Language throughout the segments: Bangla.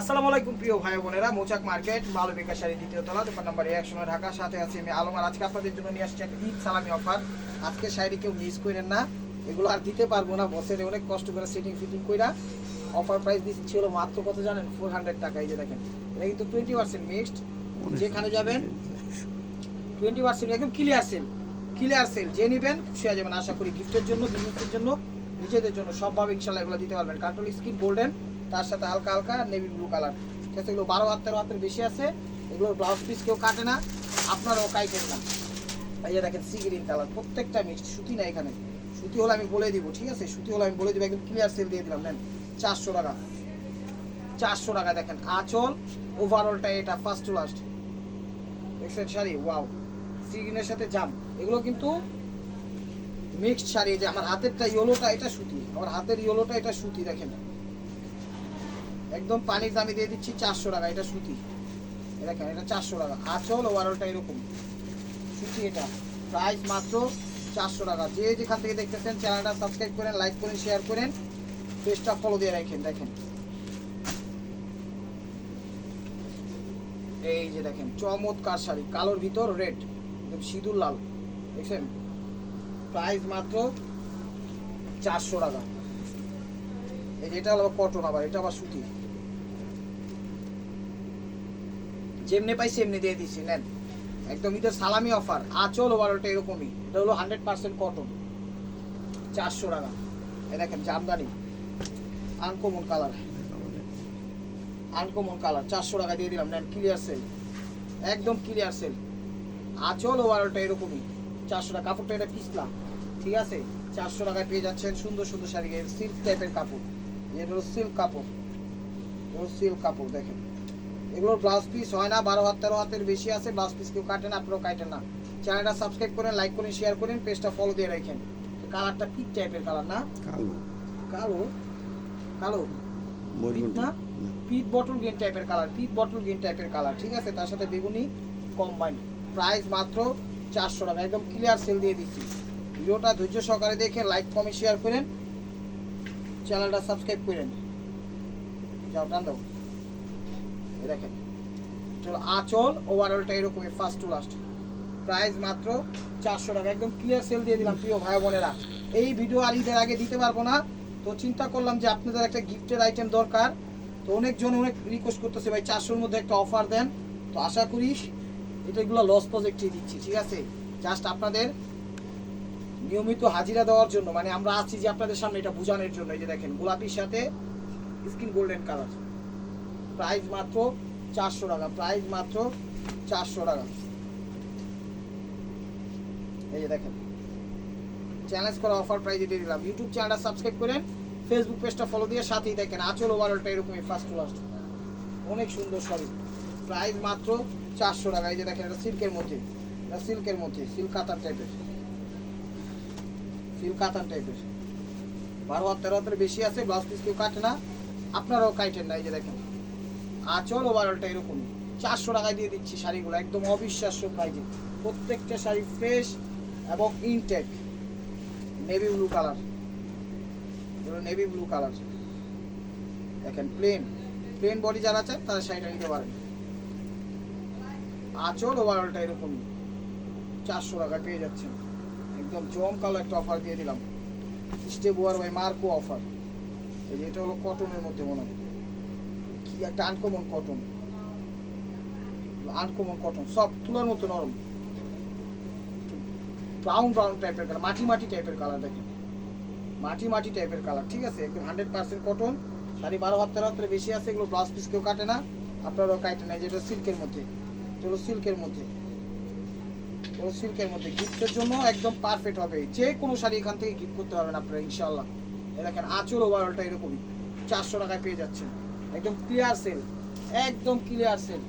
আসসালামু আলাইকুম প্রিয় ভাই বোনেরা। মোচাক মার্কেট ভালো বেকার শাড়ি দ্বিতীয় তলা দোকান নাম্বার এক সময় ঢাকা। সাথে আছি আমি আলম। আর আজকে আপনাদের জন্য নিয়ে আসছি একটা ঈদ সালামি অফার। আজকে শাড়ি কেউ মিস করেন না। এগুলো আর দিতে পারব না বসের অনেক কষ্ট করে সেটিং ফিটিং কইরা অফার প্রাইস দিচ্ছি। হলো মাত্র কত জানেন? ফোর হান্ড্রেড টাকা। এই যে দেখেন এটা কিন্তু টোয়েন্টি পার্সেন্ট মিক্সড যেখানে যাবেন টোয়েন্টি পার্সেন্ট একদম ক্লিয়ার সেল ক্লিয়ার সেল যে নেবেন খুশি হয়ে যাবেন। আশা করি গিফটের জন্য বিজনেসের জন্য নিজেদের জন্য সবভাবে ইনশাল্লাহ এগুলো দিতে পারবেন। কার্টুন স্কিন গোল্ডেন তার সাথে হালকা হালকা নেভি ব্লু কালার। ঠিক আছে এগুলো বারো হাত তেরো হাতের বেশি আছে, এগুলোর ব্লাউজ পিস কেউ কাটে না, আপনারাও কাইটেন না এই যে দেখেন সি গ্রিন কালার প্রত্যেকটা মিক্সড সুতি না এখানে। সুতি হলে আমি বলে দিব, ঠিক আছে? সুতি হলে আমি বলে দিব, একদম ক্লিয়ার সেল দিয়ে দিলাম, নেন। চারশো টাকা। চারশো টাকা দেখেন, আঁচল ওভারঅলটা এটা ফার্স্ট টু লাস্ট দেখছেন শাড়ি ওয়াও সি গ্রিনের সাথে জাম, এগুলো কিন্তু মিক্সড শাড়ি যে আমার হাতেরটা ইয়েলোটা এটা সুতি, আমার হাতের ইয়েলোটা এটা সুতি, দেখেন। একদম পানির দামে দিয়ে দিচ্ছি চারশো টাকা, এটা সুতি। দেখেন, এটা চারশো টাকা। আঁচল ওভারঅলটা এরকম। সুতি এটা। প্রাইস মাত্র চারশো টাকা। যে যেখান থেকে দেখতেছেন চ্যানেলটা সাবস্ক্রাইব করেন লাইক করেন শেয়ার করেন পেজটা ফলো দিয়ে রাখেন, দেখেন। এই যে দেখেন, চমৎকার শাড়ি। কালোর ভিতর রেড একদম সিঁদুর লাল। দেখছেন? প্রাইস মাত্র চারশো টাকা। এই যে এটা হলো কটন আবার, এটা আবার সুতি। যেমনি পাইছি এমনি দিয়ে দিচ্ছি নেন। একদম ঈদের সালামি অফার আচল ওভারঅলটা এরকমই। এটা হলো হান্ড্রেড পার্সেন্ট কটন চারশো টাকা। এই দেখেন, Jamdani uncommon colour uncommon colour চারশো টাকা দিয়ে দিলাম, নেন ক্লিয়ার সেল একদম ক্লিয়ার সেল আচল ওভারঅলটা এরকমই। চারশো টাকা, কাপড়টা এটা পিছলা, ঠিক আছে? চারশো টাকায় পেয়ে যাচ্ছেন সুন্দর সুন্দর শাড়ি সিল্ক টাইপের কাপড়। এটা হলো সিল্ক কাপড়। সিল্ক কাপড়, দেখেন। এগুলোর ব্লাউজ পিস হয় না বারো হাত তেরো হাতের বেশি আছে ব্লাউজ পিস কেউ কাটেন আপনারাও কাটেন না। চ্যানেলটা সাবস্ক্রাইব করেন লাইক করেন শেয়ার করেন পেজটা ফলো দিয়ে রাখেন। কালারটা পিক টাইপের কালার না? কালো। কালো? কালো? না? পিট বটল গ্রিন টাইপের কালার পিট বটল গ্রিন টাইপের কালার ঠিক আছে? তার সাথে বেগুনি কম্বাইন প্রাইস মাত্র চারশো টাকা একদম ক্লিয়ার সেল দিয়ে দিচ্ছি। ভিডিওটা ধৈর্য সহকারে দেখে লাইক কমেন্ট শেয়ার করেন। চ্যানেলটা সাবস্ক্রাইব করেন। যাও টান দাও। দেখেন। চলো আঁচল ওভারঅলটা এরকমই ফার্স্ট টু লাস্ট প্রাইস মাত্র চারশো টাকা। একদম ক্লিয়ার সেল দিয়ে দিলাম, প্রিয় ভাই বোনেরা। এই ভিডিও আর ঈদের আগে দিতে পারব না। তো চিন্তা করলাম যে আপনাদের একটা গিফটের আইটেম দরকার। তো অনেকজন অনেক রিকোয়েস্ট করতেছে, ভাই, চারশোর মধ্যে একটা অফার দেন। তো আশা করি এটাগুলো লস প্রজেক্টই দিচ্ছি, ঠিক আছে? জাস্ট আপনাদের নিয়মিত হাজিরা দেওয়ার জন্য। মানে আমরা আছি যে আপনাদের সামনে এটা বোঝানোর জন্য। এই যে দেখেন, গোলাপির সাথে স্কিন গোল্ডেন কালার প্রাইস মাত্র চারশো টাকা, প্রাইস মাত্র চারশো টাকা। এই যে দেখেন চ্যালেঞ্জ করা অফার প্রাইজে দিয়ে দিলাম। ইউটিউব চ্যানেলটা সাবস্ক্রাইব করেন ফেসবুক পেজটা ফলো দিয়ে সাথেই দেখেন, আচল ওভারঅলটা এরকমই ফার্স্ট টু লাস্ট অনেক সুন্দর শাড়ি প্রাইস মাত্র চারশো টাকা। এই যে দেখেন, এটা সিল্কের মধ্যে। এটা সিল্কের মধ্যে সিল্ক কাতান টাইপের সিল্ক কাতান টাইপের বারো হাত তেরো হাতের বেশি আছে ব্লাউজ পিস কেউ কাটে না। আপনারাও কাটেন না, এই যে দেখেন। আচল ওভারঅলটা এরকমই। চারশো টাকায় দিয়ে দিচ্ছি শাড়িগুলো, একদম অবিশ্বাস্য প্রাইজে প্রত্যেকটা শাড়ি ফ্রেশ এবং ইনটেক নেভি ব্লু কালার এগুলো নেভি ব্লু কালার দেখেন প্লেন প্লেন বডি যারা চান তারা শাড়িটা নিতে পারেন আচল ওভারঅলটা এরকমই। চারশো টাকা পেয়ে যাচ্ছেন। একদম জমকালো একটা অফার দিয়ে দিলাম। স্টেপ ওয়ার বাই মার্কো অফার এটা হলো কটনের মধ্যে মনে হয়। একটা আনকমন কটন আনকমন কটন সব তুলার মতো নরম। ব্রাউন ব্রাউন টাইপের কালার মাটি মাটি টাইপের কালার দেখেন। মাটি মাটি টাইপের কালার ঠিক আছে? একদম হান্ড্রেড পার্সেন্ট কটন শাড়ি বারো হাত, তেরো হাতের বেশি আছে, এগুলো ব্লাউজ পিস কেউ কাটে না। আপনারাও কাটে না যেটা সিল্কের মধ্যে। এগুলো সিল্কের মধ্যে। এগুলো সিল্কের মধ্যে গিফটের জন্য একদম পারফেক্ট হবে। যে কোনো শাড়ি এখান থেকে গিফট করতে পারবেন আপনারা ইনশাল্লাহ এ দেখেন, আঁচল ওভারঅলটা এরকমই। চারশো টাকায় পেয়ে যাচ্ছেন। একদম ক্লিয়ার সেল একদম ক্লিয়ার সেল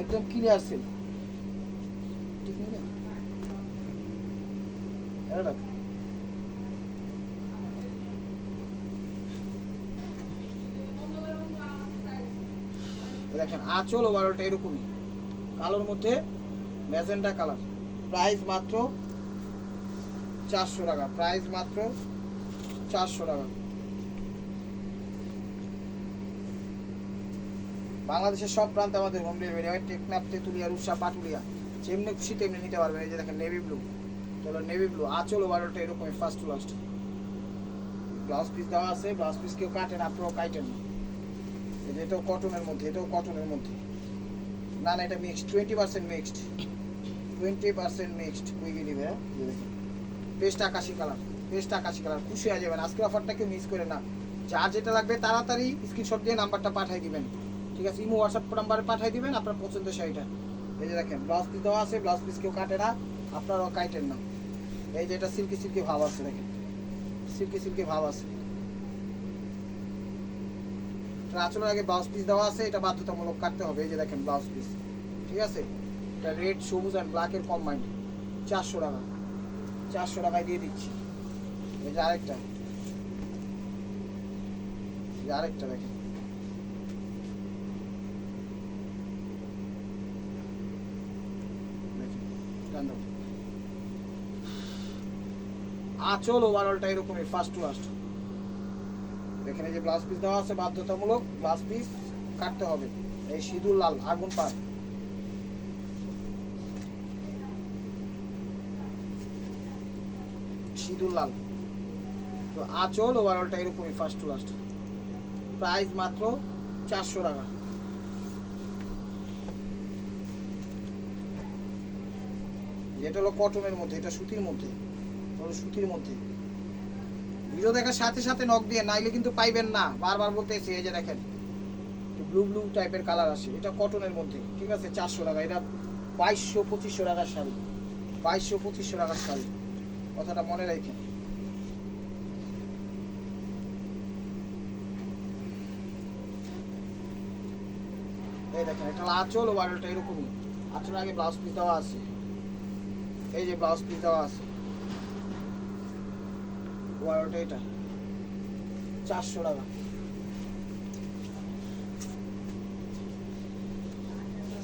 একদম ক্লিয়ার সেল দেখেন, আঁচল ওভারঅলটা এরকমই। কালোর মধ্যে ম্যাজেন্ডা কালার। প্রাইস মাত্র চারশো টাকা প্রাইস মাত্র চারশো টাকা। বাংলাদেশের সব প্রান্তে আমাদের হোম ডেলিভারি হয়। টেকনাফ, তেঁতুলিয়া, রূপসা, পাটুলিয়া। যেমনি খুশি তেমনি নিতে পারবেন। এই যে দেখেন নেভি ব্লু চলো নেভি ব্লু আঁচল ওভারটা এরকমই first to last blouse piece দেওয়া আছে। ব্লাউজ পিস কেউ কাটেন আপনারাও কাটেন এটাও কটনের মধ্যে, এটাও কটনের মধ্যে। না না, এটা mixed twenty percent mixed twenty percent mixed কুইগি নিবে? পেস্ট আকাশি কালার পেস্ট আকাশি কালার খুশি হয়ে যাবেন। আজকের অফারটা কেউ মিস করে না। যার যেটা লাগবে, তাড়াতাড়ি স্ক্রিনশট দিয়ে নাম্বারটা পাঠিয়ে দিবেন। ঠিক আছে ইমো হোয়াটসঅ্যাপ নাম্বারে পাঠিয়ে দিবেন আপনার পছন্দের শাড়িটা। এই যে দেখেন ব্লাউজ পিস দেওয়া আছে ব্লাউজ পিস কেউ কাটে না আপনারাও কাটেন না। এই যে এটা সিল্কি সিল্কি ভাব আছে দেখেন। সিল্কি সিল্কি ভাব আছে। আঁচলের আগে ব্লাউজ পিস দেওয়া আছে এটা বাধ্যতামূলক কাটতে হবে এই যে দেখেন ব্লাউজ পিস ঠিক আছে? এটা রেড সবুজ অ্যান্ড ব্ল্যাকের কম্বাইন্ড চারশো টাকা। চারশো টাকায় দিয়ে দিচ্ছি। এই যে আরেকটা। আরেকটা দেখেন, ডান দাও। আঁচল ওভারঅলটা এরকমই ফার্স্ট টু লাস্ট এখানে যে ব্লাউজ পিস দেওয়া আছে, বাধ্যতামূলক ব্লাউজ পিস কাটতে হবে। এই সিঁদুর লাল, আগুন পার। সিঁদুর লাল। তো আঁচল ওভারঅলটা এরকমই ফার্স্ট টু লাস্ট প্রাইস মাত্র চারশো টাকা। যেটা হলো কটনের মধ্যে, এটা সুতির মধ্যে সুতির মধ্যে। ভিডিও দেখার সাথে সাথে নখ দিয়ে নাইলে কিন্তু পাইবেন না। বারবার বলতেছি, এই যে দেখেন ব্লু ব্লু টাইপের কালার আসে। এটা কটনের মধ্যে, ঠিক আছে? চারশো টাকা, এটা বাইশশো পঁচিশশো টাকার শাড়ি। বাইশশো পঁচিশশো টাকার শাড়ি। কথাটা মনে রাখেন। এই দেখেন, এটা আঁচল ও বারোটা এরকমই। আঁচল আগে ব্লাউজ পিস দেওয়া আছে। এই যে ব্লাউজ পিস দেওয়া আছে। বারোটা এটা। চারশো টাকা।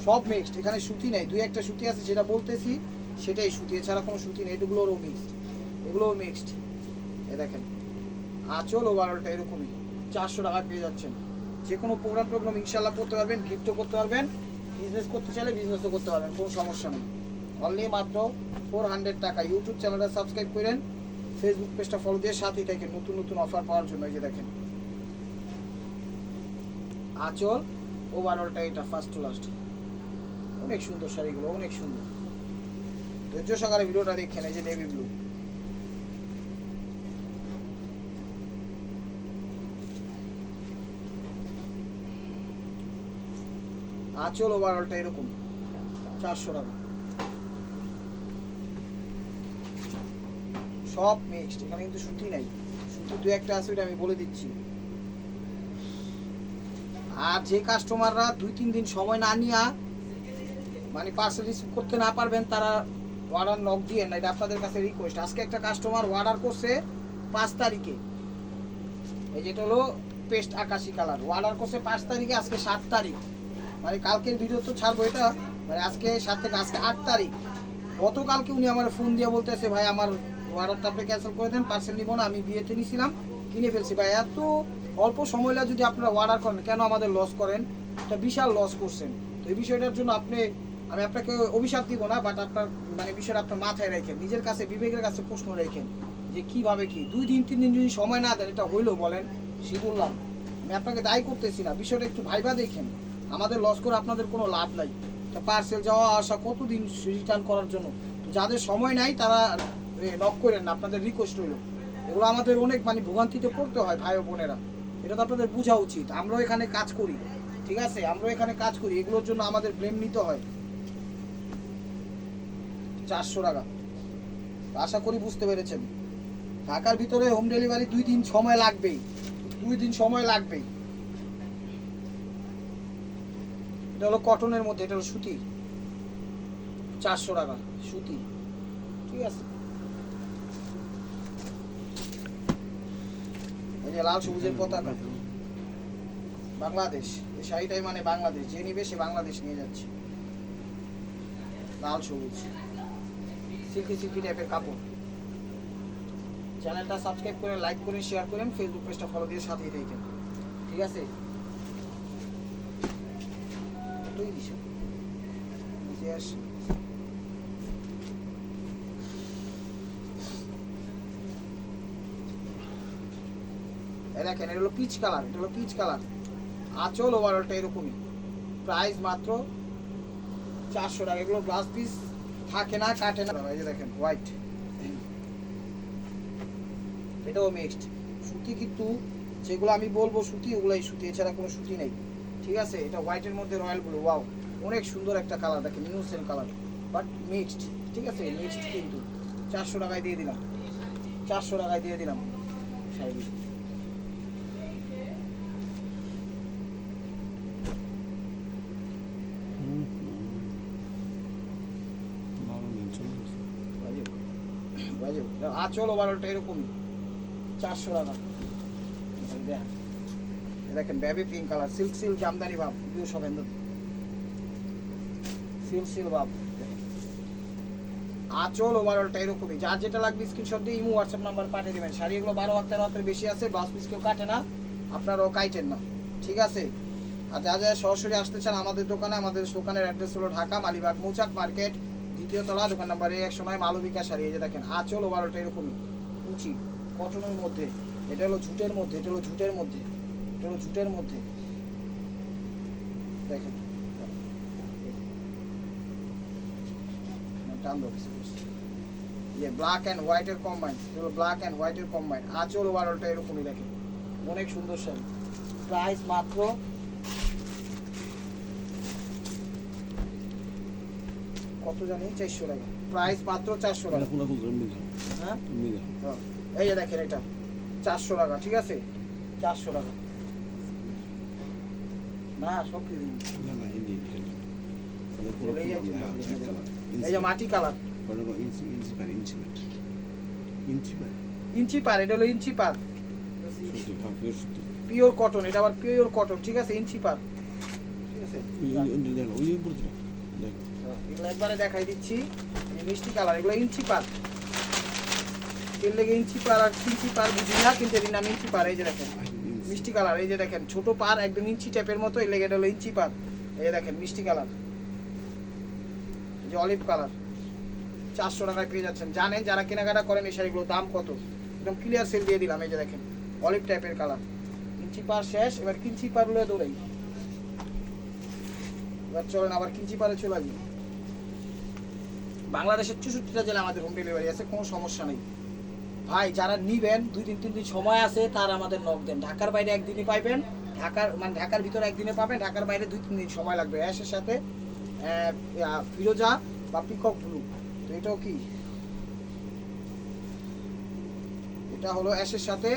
সব মিক্সড এখানে সুতি নেই। দুই একটা সুতি আছে, যেটা বলতেছি, সেটাই সুতি। এছাড়া কোনো সুতি নেই, এগুলোরও মিক্সড এগুলোও মিক্সড এ দেখেন, আঁচল ও বারোটা এরকমই। চারশো টাকা পেয়ে যাচ্ছেন। যে কোনো প্রোগ্রাম প্রোগ্রাম ইনশাল্লাহ করতে পারবেন গিফটও করতে পারবেন বিজনেস করতে চাইলে বিজনেসও করতে পারবেন, কোনো সমস্যা নেই। অনলি মাত্র ফোর হান্ড্রেড টাকা। ইউটিউব চ্যানেলটা সাবস্ক্রাইব করেন ফেসবুক পেজটা ফলো দিয়ে সাথেই থাকেন, নতুন নতুন অফার পাওয়ার জন্য এই যে দেখেন। আঁচল ওভারঅলটা এটা ফার্স্ট টু লাস্ট অনেক সুন্দর শাড়িগুলো, অনেক সুন্দর। ধৈর্য সহকারে ভিডিওটা দেখেন, এই যে নেভি ব্লু আঁচল ওভারঅলটা এরকম, চারশো টাকা। সব মিক্সড এখানে কিন্তু সুতি নাই। সুতি দু একটা আছে ওটা আমি বলে দিচ্ছি। আর যে কাস্টমাররা দুই, তিন দিন সময় না নিয়া মানে পার্সেল রিসিভ করতে না পারবেন, তারা অর্ডার নক দিয়ে না এটা আপনাদের কাছে রিকোয়েস্ট আজকে একটা কাস্টমার অর্ডার করছে পাঁচ তারিখে। এই যেটা হলো পেস্ট আকাশি কালার অর্ডার করছে পাঁচ তারিখে, আজকে সাত তারিখ। মানে কালকের ভিডিও তো ছাড়বো এটা। মানে আজকে সাত থেকে আজকে আট তারিখ। গতকালকে উনি আমার ফোন দিয়ে বলতেছে, ভাই, আমার অর্ডারটা আপনি ক্যান্সেল করে দেন পার্সেল নিব না, আমি বিয়েতে নিয়েছিলাম কিনে ফেলছি। ভাই, এত অল্প সময় লাগে যদি আপনারা অর্ডার করেন, কেন আমাদের লস করেন? এটা বিশাল লস করছেন। তো এই বিষয়টার জন্য আপনি, আমি আপনাকে অভিশাপ দিব না বাট আপনার মানে বিষয়টা আপনার মাথায় রেখেন, নিজের কাছে, বিবেকের কাছে প্রশ্ন রেখেন, যে কীভাবে কি? দুই দিন, তিন দিন যদি সময় না দেন, এটা হইল বলেন, সে বললাম, আমি আপনাকে দায়ী করতেছি না, বিষয়টা একটু ভাইবা দেখেন, আমাদের লস করে আপনাদের কোনো লাভ নাই। তা পার্সেল যাওয়া, আসা, কতদিন রিটার্ন করার জন্য? যাদের সময় নাই, তারা নক করেন না, আপনাদের রিকোয়েস্ট হইল এগুলো আমাদের অনেক মানে ভোগান্তিতে পড়তে হয় ভাই বোনেরা। এটা তো আপনাদের বোঝা উচিত। আমরাও এখানে কাজ করি, ঠিক আছে? আমরাও এখানে কাজ করি, এগুলোর জন্য আমাদের ব্লেম নিতে হয়। চারশো টাকা। আশা করি বুঝতে পেরেছেন। ঢাকার ভিতরে হোম ডেলিভারি দুই দিন সময় লাগবেই। দুই দিন সময় লাগবেই। এটা হলো কটনের মধ্যে, এটা হলো সুতি। চারশো টাকা, সুতি। ঠিক আছে? এই যে লাল সবুজের পতাকা। বাংলাদেশ, এই শাড়িটাই মানে বাংলাদেশ, যে নিবে সে বাংলাদেশ নিয়ে যাচ্ছে। লাল সবুজ। সিল্কি সিল্কি টাইপের কাপড়। চ্যানেলটা সাবস্ক্রাইব করে লাইক করে শেয়ার করেন ফেসবুক পেজটা ফলো দিয়ে সাথেই থাকেন ঠিক আছে? ফটোই দিছে। দেখেন, এটা হলো পিচ কালার এটা হলো পিচ কালার আঁচল ওভারঅলটা এরকমই। প্রাইস মাত্র চারশো টাকা। এগুলো ব্লাউজ পিস থাকে না, কাটে না। এই যে দেখেন হোয়াইট এটাও মিক্সড সুতি কিন্তু, যেগুলো আমি বলব সুতি, ওগুলাই সুতি, এছাড়া কোনো সুতি নেই। ঠিক আছে? এটা হোয়াইটের মধ্যে রয়্যাল ব্লু ওয়াও অনেক সুন্দর একটা কালার দেখেন new sale colour but mixed ঠিক আছে? মিক্সড কিন্তু। চারশো টাকায় দিয়ে দিলাম। চারশো টাকায় দিয়ে দিলাম। শাড়ি আচল ওভারঅলটা এরকম চারশো টাকা। দেখেন baby pink colour silk silk Jamdani ভাব প্রিয় সবেন্দ্র সিল্ক সিল্ক ভাব আচল ওভারঅলটা এরকমই, যার যেটা লাগবে স্ক্রিনশট দিয়ে ইমো হোয়াটসঅ্যাপ নাম্বার পাঠিয়ে দেবেন। শাড়ি এগুলো বারো হাত তেরো হাতের বেশি আছে ব্লাউজ পিস কেউ কাটে না, আপনারাও কাইটেন না, ঠিক আছে? আর যা যা সরাসরি আসতে চান আমাদের দোকানে, আমাদের দোকানের অ্যাড্রেস হলো ঢাকা, মালিবাগ, মৌচাক মার্কেট দ্বিতীয় তলা, দোকান নাম্বার এক সময় মালবিকা শাড়ি এই যে দেখেন, আঁচল ওভারঅলটা এরকমই উঁচি কটনের মধ্যে। এটা হলো ঝুটের মধ্যে, এটা হলো ঝুটের মধ্যে, এটা হলো ঝুটের মধ্যে। দেখেন। ইয়ে ব্ল্যাক অ্যান্ড হোয়াইটের কম্বাইন এগুলো ব্ল্যাক অ্যান্ড হোয়াইটের কম্বাইন আঁচল ওভারঅলটা এরকমই দেখেন, অনেক সুন্দর শাড়ি। প্রাইস মাত্র কত জানি চারশো টাকা প্রাইস মাত্র চারশো টাকা হ্যাঁ হ্যাঁ। এই যে দেখেন এটা চারশো টাকা ঠিক আছে চারশো টাকা না সব কি দিন এই যে মাটি কালার ইঞ্চি পার এটা হলো ইঞ্চি পার পিওর কটন এটা আবার পিওর কটন ঠিক আছে ইঞ্চি পার ঠিক আছে এগুলো একবারে দেখাই দিচ্ছি। এই মিষ্টি কালার, এগুলো ইঞ্চি পার। এর লেগে ইঞ্চি পার আর ইঞ্চি পার বুঝি না কিন্তু এর নাম ইঞ্চি পার, এই যে দেখেন। মিষ্টি কালার, এই যে দেখেন, ছোট পার একদম ইঞ্চি টাইপের মতো এর লেগে হলো ইঞ্চি পার। এই দেখেন, মিষ্টি কালার। এই যে অলিভ কালার। চারশো টাকায় পেয়ে যাচ্ছেন। জানেন, যারা কেনাকাটা করেন, এই শাড়িগুলোর দাম কত? একদম ক্লিয়ার সেল দিয়ে দিলাম, এই যে দেখেন, অলিভ টাইপের কালার। ইঞ্চি পার শেষ, এবার কিঞ্চি পার হলে দৌড়াই। এবার চলেন, আবার কিঞ্চি পারে চলে আসি। বাংলাদেশের চৌষট্টিটা জেলা আমাদের হোম ডেলিভারি আছে, কোনো সমস্যা নেই। ভাই, যারা নিবেন, দুই দিন, তিন দিন সময় আছে, তার আমাদের নক দেন। ঢাকার বাইরে একদিনই পাইবেন, ঢাকার মানে ঢাকার ভিতরে একদিনে পাবেন, ঢাকার বাইরে দুই, তিন দিন সময় লাগবে। অ্যাশের সাথে ফিরোজা বা পিকক ব্লু তো এটাও কি? এটা হলো অ্যাশের সাথে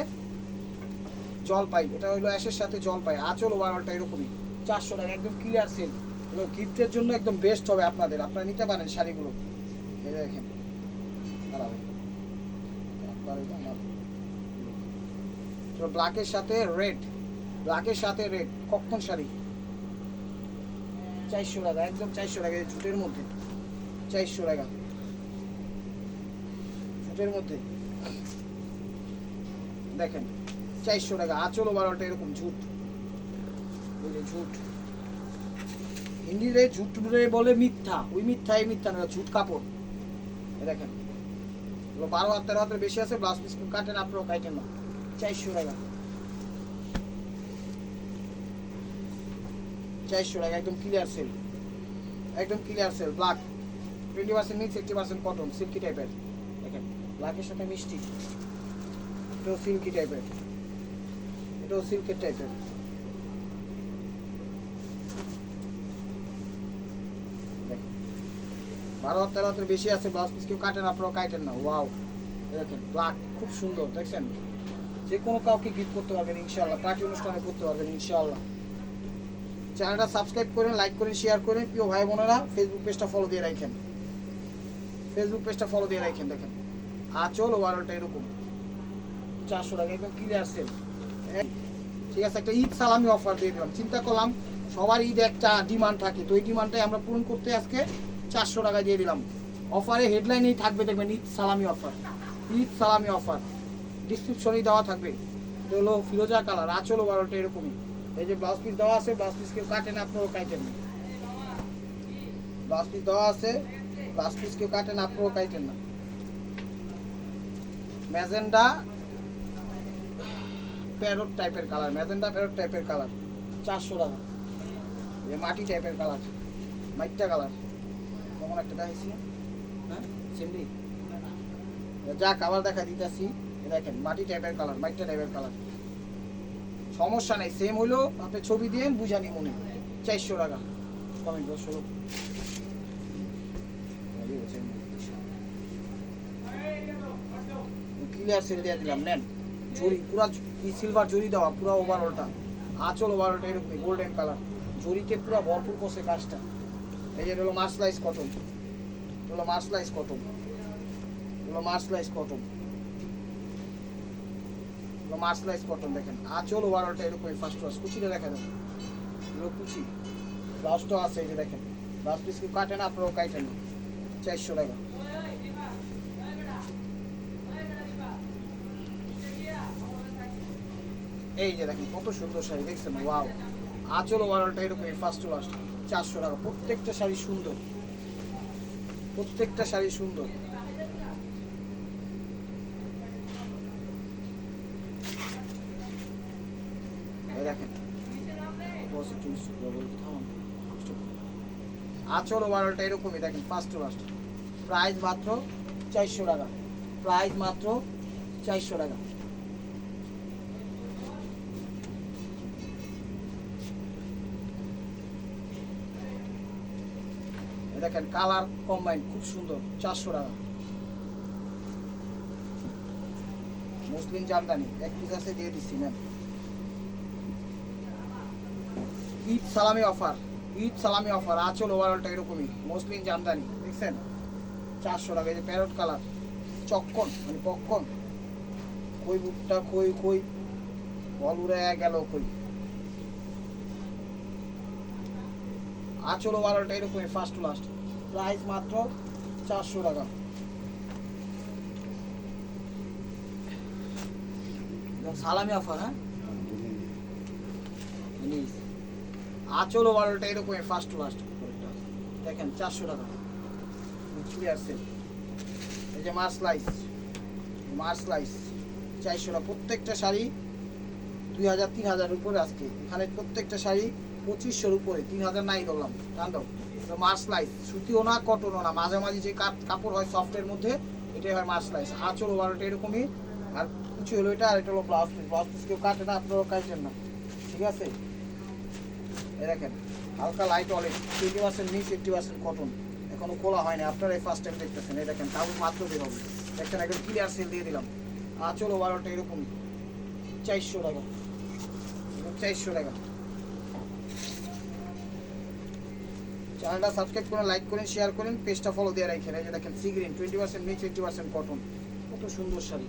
জল পাই এটা হলো অ্যাশের সাথে জলপাই। আচল ওভারঅলটা এরকমই। চারশো টাকা, একদম ক্লিয়ার সেল গিফটের জন্য একদম বেস্ট হবে আপনাদের। আপনারা নিতে পারেন শাড়িগুলো। দেখেন। তো ব্ল্যাকের সাথে রেড ব্ল্যাকের সাথে রেড কখন শাড়ি? চারশো টাকা, একদম চারশো টাকা এই ঝুটের মধ্যে। চারশো টাকা। ঝুটের মধ্যে। দেখেন, চারশো টাকা। আচল বারোটা এরকম ঝুট ঝুট হিন্দিতে ঝুট বলে মিথ্যা। ওই মিথ্যা, এই মিথ্যা না ঝুট কাপড়। দেখেন। এগুলো বারো হাত, তেরো হাতের বেশি আছে ব্লাউজ পিস কাটেন আপনারাও কাটেন না চারশো টাকা। চারশো টাকা, একদম ক্লিয়ার সেল একদম clear sale black twenty percent mix eighty percent cotton silky টাইপের দেখেন ব্ল্যাকের সাথে মিষ্টি। এটাও সিল্কি টাইপের এটাও সিল্কের টাইপের বারো হাত তেরো হাতের বেশি আছে ব্লাউজ পিস কেউ কাটেন আপনারাও কাটেন না। ওয়াও দেখেন ব্ল্যাক খুব সুন্দর, দেখছেন? যে কোনো কাউকে গিফট করতে পারবেন ইনশাল্লাহ পার্টি অনুষ্ঠানে করতে পারবেন, ইনশাআল্লাহ। চ্যানেলটা সাবস্ক্রাইব করেন লাইক করেন শেয়ার করেন। প্রিয় ভাই বোনেরা ফেসবুক পেজটা ফলো দিয়ে রাখেন। ফেসবুক পেজটা ফলো দিয়ে রাখেন, দেখেন। আচল ওভারঅলটা এরকম। চারশো টাকা, একদম ক্লিয়ার সেল ঠিক আছে, একটা ঈদ সালামি অফার দিয়ে দিলাম। চিন্তা করলাম, সবার ঈদ একটা ডিমান্ড থাকে। তো এই ডিমান্ডটাই আমরা পূরণ করতে আজকে চারশো টাকা দিয়ে দিলাম। অফারে হেডলাইনেই থাকবে, দেখবেন, ঈদ সালামি অফার ঈদ সালামি অফার ডিসক্রিপশনেই দেওয়া থাকবে। হলো ফিরোজা কালার, আচল বারোটা এরকমই। এই যে ব্লাউজ পিস দেওয়া আছে ব্লাউজ পিস কেউ কাটেন আপনারও কাটেন না ব্লাউজ পিস দেওয়া আছে ব্লাউজ পিস কেউ কাটেন আপনারাও কাটেন না। ম্যাজেন্ডা প্যারট টাইপের কালার ম্যাজেন্ডা প্যারট টাইপের কালার চারশো টাকা। এই মাটি টাইপের কালার মাইটটা কালার কমন একটা দেখাইছি হ্যাঁ? সিন্ডি যা কালার দেখা দিতেছি। দেখেন মাটি টাইপের কালার মাইটটা টাইপের কালার সমস্যা নেই সেম হইল। আপনি ছবি দিয়ে বুঝানি মনে। চারশো টাকা। কমেন্ট দশ ষোলো ক্লিয়ার সেল দিয়ে দিলাম নেন। জরি পুরা সিলভার জরি দেওয়া পুরো ওভারঅলটা আঁচল ওভারঅলটা এরকমই গোল্ডেন কালার জরিতে পুরো ভরপুর করছে কাজটা। এই যে হলো মার্সলাইজ কটন হলো মার্সলাইজ কটন হলো মার্সলাইজ কটন হলো মার্সলাইজ কটন দেখেন। আঁচল ওভারঅলটা এরকমই ফার্স্ট ওয়াশ কুচিটা দেখা যাবে এগুলো কুচি। ব্লাউজটাও আছে এই যে দেখেন। ব্লাউজ পিস কি কাটেন আপনারাও কাটেন চারশো টাকা। এই যে দেখেন, কত সুন্দর শাড়ি, দেখছেন? ওয়াও আঁচল ওভারঅলটা এরকমই ফার্স্ট লাস্ট চারশো টাকা। প্রত্যেকটা শাড়ি সুন্দর। প্রত্যেকটা শাড়ি সুন্দর। আচল ওভারঅলটা এরকমই, দেখেন ফার্স্ট টু লাস্ট প্রাইস মাত্র চারশো টাকা। প্রাইস মাত্র চারশো টাকা এই দেখেন, কালার কম্বাইন খুব সুন্দর, চারশো টাকা। মুসলিম জামদানি, এক পিস আছে, দিয়ে দিচ্ছি ম্যাম ঈদ সালামি অফার, ঈদ সালামি অফার, আচল ওভারঅলটা এরকমই, মুসলিম জামদানি, দেখছেন? চারশো টাকা, এই যে প্যারট কালার চক্কন মানে পক্কন। কই বুকটা কই কই বল উড়ে গেল কই আচল ওভারঅলটা এরকমই ফার্স্ট টু লাস্ট প্রাইস মাত্র চারশো টাকা। সালামি অফার হ্যাঁ? আচল ওভারঅলটা এরকমই ফার্স্ট টু লাস্ট দেখেন, চারশো টাকা। এই যে মার লাইস মার লাইস চারশো টাকা। প্রত্যেকটা শাড়ি দুই হাজার, তিন হাজার উপরে আজকে। এখানে প্রত্যেকটা শাড়ি পঁচিশশোর উপরে, তিন হাজার নাই ধরলাম টান্ডব মার স্লাইস সুতিও না কটনও না। মাঝামাঝি যে কাপ- কাপড় হয় সফটের মধ্যে, এটাই হয় মার স্লাইস আঁচল ওভারটা এরকমই। আর কিছু হলো এটা, আর এটা হলো ব্লাউজ পিস ব্লাউজ পিস কেউ কাটে না, আপনারাও কাটেন না। ঠিক আছে? এই দেখেন, হালকা light olive twenty percent mix eighty percent cotton এখনও খোলা হয়নি আপনারা এই ফার্স্ট টাইম দেখতেছেন। এই দেখেন কাপড় মাত্র বের হবে। দেখছেন একদম ক্লিয়ার সেল দিয়ে দিলাম। আঁচল ওভারটা এরকমই। চারশো টাকা। চারশো টাকা। চ্যানেলটা সাবস্ক্রাইব করুন, লাইক করুন শেয়ার করুন পেজটা ফলো দিয়ে রাখেন। এই যে দেখেন sea green twenty percent mix eighty percent cotton কত সুন্দর শাড়ি।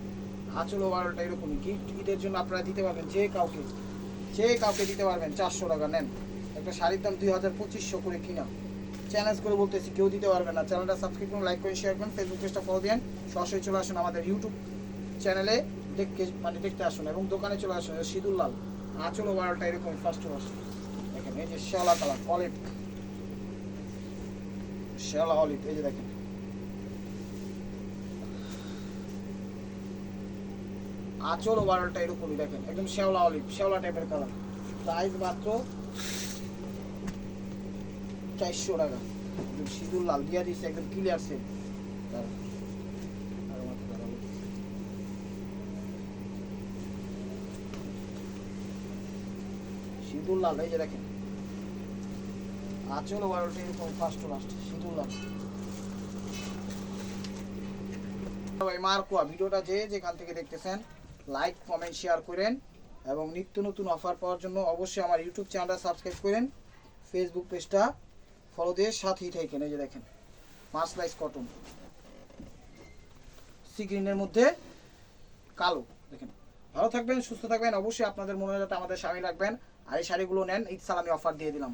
আঁচল ওভারটা এরকম। গিফট ঈদের জন্য আপনারা দিতে পারবেন যে কাউকে যে কাউকে দিতে পারবেন চারশো টাকা, নেন। একটা শাড়ির দাম দুই হাজার পঁচিশশো করে কিনা। চ্যালেঞ্জ করে বলতেছি, কেউ দিতে পারবে না। চ্যানেলটা সাবস্ক্রাইব করুন লাইক করুন শেয়ার করুন ফেসবুক পেজটা ফলো দেন সরাসরি চলে আসুন আমাদের ইউটিউব চ্যানেলে দেখতে মানে দেখতে আসুন এবং দোকানে চলে আসুন সিদুল লাল আঁচল ওভারটা এরকম ফার্স্ট ওয়াশ দেখেন, এই যে শ্যাওলা কালার অলিভ শ্যাওলা অলিভ এই যে দেখেন আঁচল ওভারটা এরকমই দেখেন। একদম শ্যাওলা অলিভ শ্যাওলা টাইপের কালার প্রাইস মাত্র চারশো টাকা। একদম সিঁদুর লাল দিয়া দিচ্ছে একদম ক্লিয়ার সেট সিঁদুর লাল, এই যে দেখেন। আচল এরকম ফার্স্ট লাস্ট সিঁদুর লাল ভাই, মার্কোয়া, ভিডিওটা যে যেখান থেকে দেখতেছেন লাইক কমেন্ট শেয়ার করেন এবং নিত্য নতুন অফার পাওয়ার জন্য অবশ্যই আমার ইউটিউব চ্যানেলটা সাবস্ক্রাইব করেন ফেসবুক পেজটা ফলো দিয়ে সাথেই থাকেন, এই যে দেখেন মাসলাইস কটন সি গ্রিনের মধ্যে কালো, দেখেন। ভালো থাকবেন, সুস্থ থাকবেন, অবশ্যই আপনাদের মনে যাতে আমাদের স্বামী রাখবেন আর এই শাড়িগুলো নেন, ঈদ সালামি অফার দিয়ে দিলাম।